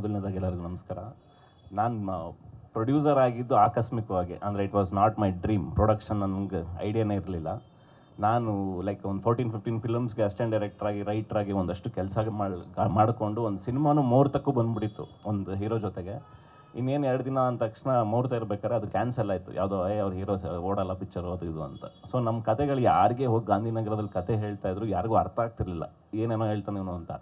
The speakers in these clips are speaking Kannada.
ಮೊದಲನೇದಾಗಿ ಎಲ್ಲರಿಗೂ ನಮಸ್ಕಾರ. ನಾನು ಪ್ರೊಡ್ಯೂಸರ್ ಆಗಿದ್ದು ಆಕಸ್ಮಿಕವಾಗಿ, ಅಂದರೆ it was not my dream production ನನಗೆ ಐಡಿಯಾನೇ ಇರಲಿಲ್ಲ. ನಾನು ಲೈಕ್ ಒಂದು ಫೋರ್ಟೀನ್ ಫಿಫ್ಟೀನ್ ಫಿಲಮ್ಸ್ಗೆ ಅಸಿಸ್ಟೆಂಟ್ ಡೈರೆಕ್ಟ್ರಾಗಿ ರೈಟ್ರಾಗಿ ಒಂದಷ್ಟು ಕೆಲಸ ಮಾಡಿಕೊಂಡು ಒಂದು ಸಿನಿಮಾನು ಮುಹೂರ್ತಕ್ಕೂ ಬಂದ್ಬಿಟ್ಟಿತ್ತು ಒಂದು ಹೀರೋ ಜೊತೆಗೆ. ಇನ್ನೇನು ಎರಡು ದಿನ ಅಂದ ತಕ್ಷಣ ಮುಹೂರ್ತ ಇರ್ಬೇಕಾದ್ರೆ ಅದು ಕ್ಯಾನ್ಸಲ್ ಆಯಿತು. ಯಾವುದೋ, ಏ, ಅವ್ರ ಹೀರೋ ಓಡಲ್ಲ ಪಿಕ್ಚರು ಅದು ಇದು ಅಂತ. ಸೊ ನಮ್ಮ ಕತೆಗಳು ಯಾರಿಗೆ ಹೋಗಿ ಗಾಂಧಿನಗರದಲ್ಲಿ ಕತೆ ಹೇಳ್ತಾ ಇದ್ರು, ಯಾರಿಗೂ ಅರ್ಥ ಆಗ್ತಿರ್ಲಿಲ್ಲ. ಏನೇನೋ ಹೇಳ್ತಾನೆ ಇವನು ಅಂತ.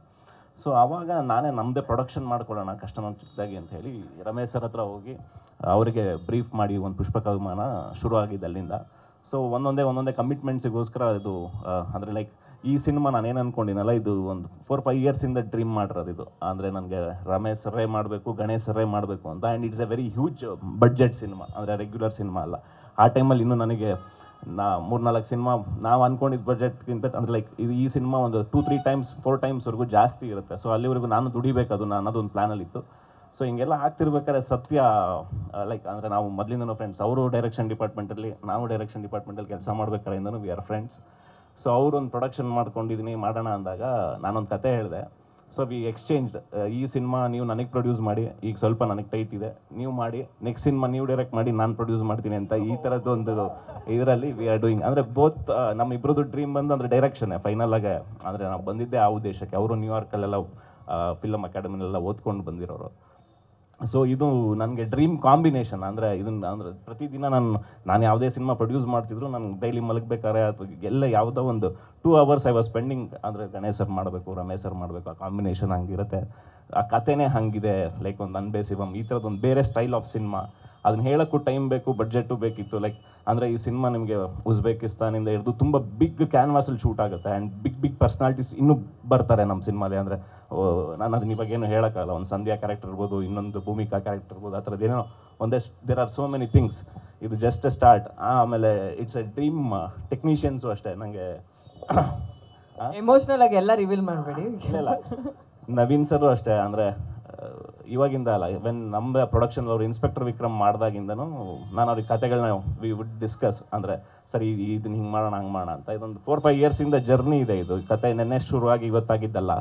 ಸೊ ಆವಾಗ ನಾನೇ ನಮ್ಮದೇ ಪ್ರೊಡಕ್ಷನ್ ಮಾಡ್ಕೊಳ್ಳೋಣ ಕಸ್ಟಮರ್ ಚಿಕ್ಕದಾಗಿ ಅಂತ ಹೇಳಿ ರಮೇಶ್ ಸರ್ ಹತ್ರ ಹೋಗಿ ಅವರಿಗೆ ಬ್ರೀಫ್ ಮಾಡಿ ಒಂದು ಪುಷ್ಪಕ ವಿಮಾನ ಶುರು ಆಗಿದ್ದು ಅಲ್ಲಿಂದ. ಸೊ ಒಂದೊಂದೇ ಒಂದೊಂದೇ ಕಮಿಟ್ಮೆಂಟ್ಸಿಗೋಸ್ಕರ ಇದು ಅಂದರೆ ಲೈಕ್ ಈ ಸಿನಿಮಾ ನಾನು ಏನು ಅಂದ್ಕೊಂಡಿನಲ್ಲ ಇದು ಒಂದು ಫೋರ್ ಫೈವ್ ಇಯರ್ಸಿಂದ ಡ್ರೀಮ್ ಮಾಡಿರೋದು ಇದು. ಅಂದರೆ ನನಗೆ ರಮೇಶ್ ಸರ್ರೇ ಮಾಡಬೇಕು, ಗಣೇಶ್ ಸರ್ರೇ ಮಾಡಬೇಕು ಅಂತ. And it's a very huge budget cinema ಅಂದರೆ ರೆಗ್ಯುಲರ್ ಸಿನಿಮಾ ಅಲ್ಲ. ಆ ಟೈಮಲ್ಲಿ ಇನ್ನೂ ನನಗೆ ನಾ ಮೂರ್ನಾಲ್ಕು ಸಿನಿಮಾ, ನಾವು ಅಂದ್ಕೊಂಡಿದ್ದ ಬಜೆಟ್ಗಿಂತ ಅಂದರೆ ಲೈಕ್ ಇದು ಈ ಸಿನಿಮಾ ಒಂದು ಟೂ ತ್ರೀ ಟೈಮ್ಸ್ ಫೋರ್ ಟೈಮ್ಸ್ವರೆಗೂ ಜಾಸ್ತಿ ಇರುತ್ತೆ. ಸೊ ಅಲ್ಲಿವರೆಗೂ ನಾನು ದುಡಿಬೇಕು ಅದು ಅನ್ನೋದೊಂದು ಪ್ಲ್ಯಾನಲ್ಲಿತ್ತು ಸೊ ಹಿಂಗೆಲ್ಲ ಆಗ್ತಿರ್ಬೇಕಾದ್ರೆ ಸತ್ಯ ಲೈಕ್ ಅಂದರೆ ನಾವು ಮೊದಲಿಂದನೂ ಫ್ರೆಂಡ್ಸ್ ಅವರು ಡೈರೆಕ್ಷನ್ ಡಿಪಾರ್ಟ್ಮೆಂಟಲ್ಲಿ ನಾವು ಡೈರೆಕ್ಷನ್ ಡಿಪಾರ್ಟ್ಮೆಂಟಲ್ಲಿ ಕೆಲಸ ಮಾಡ್ಬೇಕಾದ್ರಿಂದನೂ ವಿ ಆರ್ ಫ್ರೆಂಡ್ಸ್ ಸೊ ಅವರೊಂದು ಪ್ರೊಡಕ್ಷನ್ ಮಾಡ್ಕೊಂಡಿದ್ದೀನಿ ಮಾಡೋಣ ಅಂದಾಗ ನಾನೊಂದು ಕತೆ ಹೇಳಿದೆ. ಸೊ ವಿ ಎಕ್ಸ್ಚೇಂಜ್ ಈ ಸಿನಿಮಾ ನೀವು ನನಗೆ ಪ್ರೊಡ್ಯೂಸ್ ಮಾಡಿ, ಈಗ ಸ್ವಲ್ಪ ನನಗೆ ಟೈಟ್ ಇದೆ. ನೀವು ಮಾಡಿ ನೆಕ್ಸ್ಟ್ ಸಿನಿಮಾ ನೀವು ಡೈರೆಕ್ಟ್ ಮಾಡಿ ನಾನು ಪ್ರೊಡ್ಯೂಸ್ ಮಾಡ್ತೀನಿ ಅಂತ ಈ ಥರದ್ದು ಒಂದು ಇದರಲ್ಲಿ ವಿ ಆರ್ ಡೂಯಿಂಗ್ ಅಂದರೆ ಬೋತ್ ನಮ್ಮ ಇಬ್ಬರದ್ದು ಡ್ರೀಮ್ ಬಂದು ಅಂದರೆ ಡೈರೆಕ್ಷನ್ನೇ ಫೈನಲ್ ಆಗಿ, ಅಂದರೆ ನಾವು ಬಂದಿದ್ದೆ ಆ ಉದ್ದೇಶಕ್ಕೆ. ಅವರು ನ್ಯೂಯಾರ್ಕಲ್ಲೆಲ್ಲ ಫಿಲಮ್ ಅಕಾಡೆಮಿಲೆಲ್ಲ ಓದ್ಕೊಂಡು ಬಂದಿರೋರು. ಸೊ ಇದು ನನಗೆ ಡ್ರೀಮ್ ಕಾಂಬಿನೇಷನ್ ಅಂದರೆ ಇದನ್ನು ಅಂದರೆ ಪ್ರತಿದಿನ ನಾನು ನಾನು ಯಾವುದೇ ಸಿನಿಮಾ ಪ್ರೊಡ್ಯೂಸ್ ಮಾಡ್ತಿದ್ರು ನಾನು ಡೈಲಿ ಮಲಗಬೇಕಾದ್ರೆ ಅಥವಾ ಎಲ್ಲ ಯಾವುದೋ ಒಂದು two hours I was spending ಅಂದರೆ ಗಣೇಶ್ ಸರ್ ಮಾಡಬೇಕು, ರಮೇಶ್ ಸರ್ ಮಾಡಬೇಕು, ಆ ಕಾಂಬಿನೇಷನ್ ಹಂಗಿರುತ್ತೆ. ಆ ಕಥೆನೇ ಹಂಗಿದೆ ಲೈಕ್ ಒಂದು ಅನ್ಬೇ ಶಿವಮ್, ಈ ಥರದ್ದೊಂದು ಬೇರೆ ಸ್ಟೈಲ್ ಆಫ್ ಸಿನಿಮಾ ಅದನ್ನ ಹೇಳೋಕ್ಕೂ ಟೈಮ್ ಬೇಕು ಬಡ್ಜೆಟು ಬೇಕಿತ್ತು. ಲೈಕ್ ಅಂದರೆ ಈ ಸಿನಿಮಾ ನಿಮಗೆ ಉಜ್ಬೇಕಿಸ್ತಾನಿಂದ ಹಿಡಿದು ತುಂಬ ಬಿಗ್ ಕ್ಯಾನ್ವಾಸಲ್ಲಿ ಶೂಟ್ ಆಗುತ್ತೆ. ಆ್ಯಂಡ್ ಬಿಗ್ ಬಿಗ್ ಪರ್ಸ್ನಾಲಿಟೀಸ್ ಇನ್ನೂ ಬರ್ತಾರೆ ನಮ್ಮ ಸಿನಿಮಾಲಿ ಅಂದರೆ ನಾನು ಅದನ್ನ ಇವಾಗ ಏನು ಹೇಳಕ್ಕಲ್ಲ ಒಂದು ಸಂಧ್ಯಾ ಕ್ಯಾರೆಕ್ಟರ್ ಇರ್ಬೋದು ಇನ್ನೊಂದು ಭೂಮಿಕಾ ಕ್ಯಾರೆಕ್ಟರ್ ಇರ್ಬೋದು ಆ ಥರದ್ದು ಏನೋ ಒಂದಷ್ಟು there are so many things ಇದು ಜಸ್ಟ್ ಎ ಸ್ಟಾರ್ಟ್ ಆಮೇಲೆ ಇಟ್ಸ್ ಎ ಡ್ರೀಮ್ ಟೆಕ್ನಿಷಿಯನ್ಸು ಅಷ್ಟೇ. ನನಗೆ ಎಮೋಷನಲ್ ಆಗಿ ಎಲ್ಲ ರಿವೀಲ್ ಮಾಡಬೇಡಿ. ಇಲ್ಲ ನವೀನ್ ಸರ್ ಅಷ್ಟೇ. ಅಂದರೆ ಇವಾಗಿಂದ ಅಲ್ಲ ವೆನ್ ನಮ್ಮ ಪ್ರೊಡಕ್ಷನ್ ಅವರು ಇನ್ಸ್ಪೆಕ್ಟರ್ ವಿಕ್ರಮ್ ಮಾಡಿದಾಗಿಂದನೂ ನಾನು ಅವ್ರಿಗೆ ಕತೆಗಳನ್ನ ವಿ ವುಡ್ ಡಿಸ್ಕಸ್ ಅಂದರೆ, ಸರಿ ಇದನ್ನ ಹಿಂಗೆ ಮಾಡೋಣ, ಹಂಗೆ ಮಾಡೋಣ ಅಂತ. ಇದೊಂದು ಫೋರ್ ಫೈವ್ ಇಯರ್ಸಿಂದ ಜರ್ನಿ ಇದೆ ಇದು. ಕತೆ ನೆನ್ನೆ ಶುರುವಾಗಿ ಇವತ್ತಾಗಿದ್ದಲ್ಲ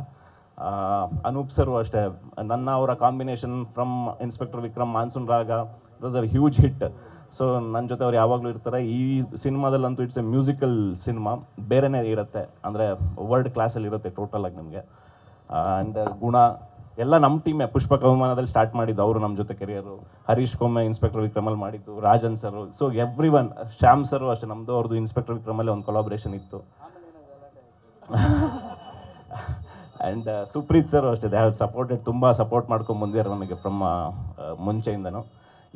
ಅನೂಪ್ ಸರು ಅಷ್ಟೇ. ನನ್ನ ಅವರ combination from inspector Vikram, monsoon Raga it was a huge hit so ನನ್ನ ಜೊತೆ ಅವ್ರು ಯಾವಾಗಲೂ ಇರ್ತಾರೆ. ಈ ಸಿನಿಮಾದಲ್ಲಂತೂ ಇಟ್ಸ್ ಎ ಮ್ಯೂಸಿಕಲ್ ಸಿನಿಮಾ ಬೇರೆನೇ ಇರುತ್ತೆ. ಅಂದರೆ ವರ್ಲ್ಡ್ ಕ್ಲಾಸಲ್ಲಿ ಇರುತ್ತೆ ಟೋಟಲ್ ಆಗಿ ನಿಮಗೆ. ಆ್ಯಂಡ್ ಗುಣ ಎಲ್ಲ ನಮ್ಮ ಟೀಮೇ ಪುಷ್ಪಕ ವಿಮಾನದಲ್ಲಿ ಸ್ಟಾರ್ಟ್ ಮಾಡಿದ್ದು ಅವರು ನಮ್ಮ ಜೊತೆ ಕೆರಿಯರು. ಹರೀಶ್ ಕೊಮ್ಮೆ ಇನ್ಸ್ಪೆಕ್ಟರ್ ವಿಕ್ರಮಲ್ಲಿ ಮಾಡಿದ್ದು, Rajan sir so everyone Shyam sir ಅಷ್ಟೇ ನಮ್ಮದು ಅವ್ರದ್ದು ಇನ್ಸ್ಪೆಕ್ಟರ್ ವಿಕ್ರಮಲ್ಲಿ ಒಂದು ಕೊಲಾಬ್ರೇಷನ್ ಇತ್ತು. ಆ್ಯಂಡ್ ಸುಪ್ರೀತ್ ಸರ್ ಅಷ್ಟೇ ದೇ ಹ್ಯಾವ್ ಸಪೋರ್ಟೆಡ್ ತುಂಬ ಸಪೋರ್ಟ್ ಮಾಡ್ಕೊಂಡು ಬಂದಿದ್ದಾರೆ ನನಗೆ ಫ್ರಮ್ ಮುಂಚೆಯಿಂದನೂ.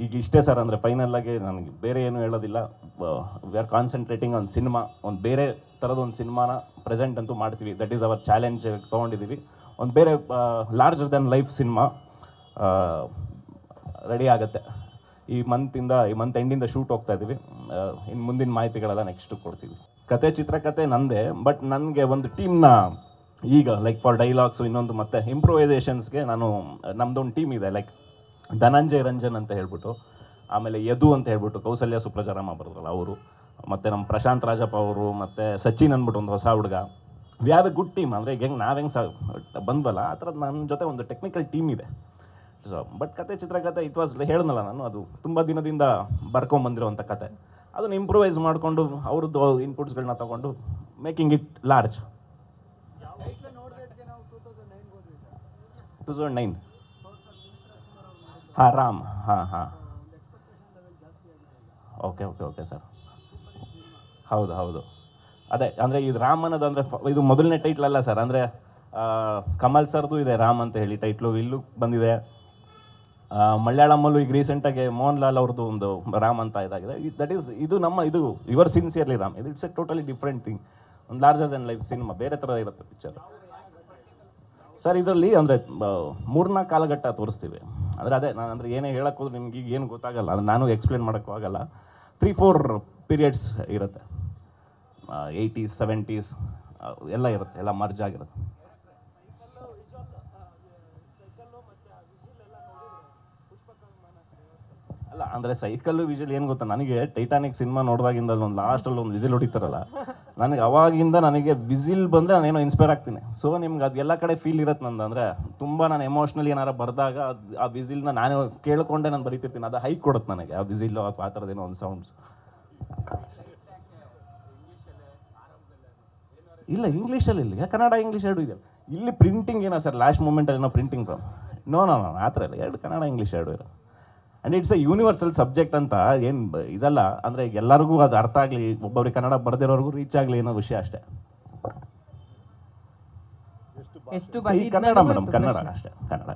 ಈಗ ಇಷ್ಟೇ ಸರ್ ಅಂದರೆ ಫೈನಲ್ಲಾಗಿ ನನಗೆ ಬೇರೆ ಏನು ಹೇಳೋದಿಲ್ಲ. We are concentrating on cinema ಒಂದು ಬೇರೆ ಥರದ ಒಂದು ಸಿನಿಮಾನ ಪ್ರೆಸೆಂಟ್ ಅಂತೂ ಮಾಡ್ತೀವಿ. ದಟ್ ಈಸ್ ಅವರ್ ಚಾಲೆಂಜ್ ತೊಗೊಂಡಿದ್ದೀವಿ ಒಂದು ಬೇರೆ larger than life cinema ready ಆಗುತ್ತೆ. ಈ ಮಂತಿಂದ ಈ ಮಂತ್ ಎಂಡಿಂದ ಶೂಟ್ ಹೋಗ್ತಾ ಇದ್ದೀವಿ ಇನ್ನು ಮುಂದಿನ ಮಾಹಿತಿಗಳೆಲ್ಲ ನೆಕ್ಸ್ಟ್ ಕೊಡ್ತೀವಿ. ಕತೆ ಚಿತ್ರಕತೆ ನಂದೇ ಬಟ್ ನನಗೆ ಒಂದು ಟೀಮ್ನ ಈಗ ಲೈಕ್ ಫಾರ್ ಡೈಲಾಗ್ಸು ಇನ್ನೊಂದು ಮತ್ತೆ ಇಂಪ್ರೂವೈಸೇಷನ್ಸ್ಗೆ ನಾನು ನಮ್ಮದೊಂದು ಟೀಮ್ ಇದೆ ಲೈಕ್ ಧನಂಜಯ್ ರಂಜನ್ ಅಂತ ಹೇಳ್ಬಿಟ್ಟು, ಆಮೇಲೆ ಯದು ಅಂತ ಹೇಳ್ಬಿಟ್ಟು ಕೌಸಲ್ಯ ಸುಪ್ರಜಾರಾಮ ಬರೋದ್ರಲ್ಲ ಅವರು, ಮತ್ತು ನಮ್ಮ ಪ್ರಶಾಂತ್ ರಾಜಪ್ಪ ಅವರು, ಮತ್ತು ಸಚಿನ್ ಅಂದ್ಬಿಟ್ಟು ಒಂದು ಹೊಸ ಹುಡುಗ. We have a good team ಅಂದರೆ ಈಗ ಹೆಂಗೆ ನಾವು ಹೆಂಗೆ ಸಹ ಬಂದ್ವಲ್ಲ, ಆ ಥರದ್ದು ನನ್ನ ಜೊತೆ ಒಂದು ಟೆಕ್ನಿಕಲ್ ಟೀಮ್ ಇದೆ. ಸೊ ಬಟ್ ಕತೆ ಚಿತ್ರಕಥೆ ಇಟ್ ವಾಸ್ ಹೇಳಿದ್ನಲ್ಲ ನಾನು, ಅದು ತುಂಬ ದಿನದಿಂದ ಬರ್ಕೊಂಬಂದಿರೋವಂಥ ಕತೆ. ಅದನ್ನು ಇಂಪ್ರೂವೈಸ್ ಮಾಡಿಕೊಂಡು, ಅವ್ರದ್ದು ಇನ್ಪುಟ್ಸ್ಗಳನ್ನ ತಗೊಂಡು making it large two thousand nine ಹಾಂ, ರಾಮ್. ಹಾಂ ಹಾಂ. ಓಕೆ ಓಕೆ ಓಕೆ ಸರ್ ಹೌದು ಹೌದು. ಅದೇ, ಅಂದರೆ ಇದು ರಾಮ್ ಅನ್ನೋದು ಅಂದರೆ ಇದು ಮೊದಲನೇ ಟೈಟ್ಲ್ ಅಲ್ಲ ಸರ್ ಅಂದರೆ ಕಮಲ್ ಸರ್ದು ಇದೆ, ರಾಮ್ ಅಂತ ಹೇಳಿ ಟೈಟ್ಲು ಇಲ್ಲೂ ಬಂದಿದೆ. ಮಲಯಾಳಮ್ಮಲ್ಲೂ ಈಗ ರೀಸೆಂಟಾಗಿ ಮೋಹನ್ ಲಾಲ್ ಅವ್ರದ್ದು ಒಂದು ರಾಮ್ ಅಂತ ಇದಾಗಿದೆ. ದಟ್ ಈಸ್ ಇದು ನಮ್ಮ, ಇದು ಯುವರ್ ಸಿನ್ಸಿಯರ್ಲಿ ರಾಮ್. ಇದು it's a totally different thing ಒಂದು ಲಾರ್ಜರ್ ದೆನ್ ಲೈಫ್ ಸಿನಿಮಾ ಬೇರೆ ಥರ ಇರುತ್ತೆ ಪಿಕ್ಚರ್ ಸರ್ ಇದರಲ್ಲಿ ಅಂದರೆ ಮೂರ್ನಾಲ್ಕು ಕಾಲಘಟ್ಟ ತೋರಿಸ್ತೀವಿ. ಅಂದರೆ ಅದೇ, ನಾನು ಅಂದರೆ ಏನೇ ಹೇಳೋಕ್ಕೋದ್ರೆ ನಿಮ್ಗೆ ಈಗ ಏನು ಗೊತ್ತಾಗಲ್ಲ. ನಾನು ಎಕ್ಸ್ಪ್ಲೇನ್ ಮಾಡೋಕ್ಕೂ ಆಗಲ್ಲ. ತ್ರೀ ಫೋರ್ ಪೀರಿಯಡ್ಸ್ ಇರುತ್ತೆ. ಏಯ್ಟೀಸ್ ಸೆವೆಂಟೀಸ್ ಎಲ್ಲ ಇರುತ್ತೆ, ಎಲ್ಲ ಮರ್ಜ್ ಆಗಿರುತ್ತೆ. ಅಲ್ಲ, ಅಂದರೆ ಸೈಕಲ್ಲು ವಿಜಿಲ್ ಏನು ಗೊತ್ತಾ? ನನಗೆ ಟೈಟಾನಿಕ್ ಸಿನಿಮಾ ನೋಡಿದಾಗಿಂದ ಒಂದು ಲಾಸ್ಟಲ್ಲಿ ಒಂದು ವಿಜಿಲ್ ಹೊಡಿತಾರಲ್ಲ, ನನಗೆ ಅವಾಗಿಂದ ನನಗೆ ವಿಸಿಲ್ ಬಂದರೆ ನಾನೇನೋ ಇನ್ಸ್ಪೈರ್ ಆಗ್ತೀನಿ. ಸೊ ನಿಮ್ಗೆ ಅದು ಎಲ್ಲ ಕಡೆ ಫೀಲ್ ಇರುತ್ತೆ ನಂದು, ಅಂದರೆ ತುಂಬ ನಾನು ಎಮೋಷ್ನಲಿ ಏನಾರು ಬರೆದಾಗ ಅದು ಆ ವಿಸಿಲ್ನ ನಾನು ಕೇಳ್ಕೊಂಡೆ ನಾನು ಬರೀತಿರ್ತೀನಿ. ಅದು ಹೈಕ್ ಕೊಡುತ್ತೆ ನನಗೆ, ಆ ವಿಸಿಲ್ಲು ಅಥವಾ ಆ ಥರದ್ದೇನೋ ಒಂದು ಸೌಂಡ್ಸ್ ಇಲ್ಲ ಇಂಗ್ಲೀಷಲ್ಲಿ ಇಲ್ಲ. ಕನ್ನಡ ಇಂಗ್ಲೀಷ್ ಎರಡು ಇದೆಯಲ್ಲ ಇಲ್ಲಿ ಪ್ರಿಂಟಿಂಗ್ ಏನೋ ಸರ್ ಲಾಸ್ಟ್ ಮೂಮೆಂಟಲ್ಲಿ ಏನೋ ಪ್ರಿಂಟಿಂಗ್ ನೋ ನೋ ನೋ ಆ ಥರ ಇಲ್ಲ. ಎರಡು ಕನ್ನಡ ಇಂಗ್ಲೀಷ್ ಎರಡು ಇರೋ and it's a universal subject ಅಂತ ಏನು ಇದಲ್ಲ. ಅಂದರೆ ಎಲ್ಲರಿಗೂ ಅದು ಅರ್ಥ ಆಗಲಿ ಒಬ್ಬೊಬ್ರಿಗೆ ಕನ್ನಡ ಬರ್ದಿರೋರ್ಗೂ ರೀಚ್ ಆಗಲಿ ಅನ್ನೋ ವಿಷಯ ಅಷ್ಟೇ. ಎಷ್ಟು ಕನ್ನಡ ಮೇಡಮ್ ಕನ್ನಡ ಅಷ್ಟೇ ಕನ್ನಡ.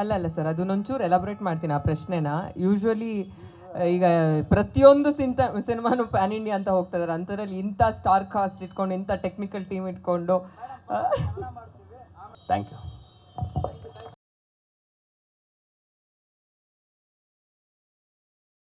ಅಲ್ಲ ಅಲ್ಲ ಸರ್ ಅದನ್ನೊಂಚೂರು ಎಲಾಬ್ರೇಟ್ ಮಾಡ್ತೀನಿ ಆ ಪ್ರಶ್ನೆನ. ಯೂಶ್ವಲಿ ಈಗ ಪ್ರತಿಯೊಂದು ಸಿಂತ, ಸಿನಿಮಾನು ಪ್ಯಾನ್ ಇಂಡಿಯಾ ಅಂತ ಹೋಗ್ತಾ ಇದಾರೆ ಅಂಥದ್ರಲ್ಲಿ ಇಂಥ ಸ್ಟಾರ್ ಕಾಸ್ಟ್ ಇಟ್ಕೊಂಡು, ಇಂಥ ಟೆಕ್ನಿಕಲ್ ಟೀಮ್ ಇಟ್ಕೊಂಡು ಥ್ಯಾಂಕ್ ಯು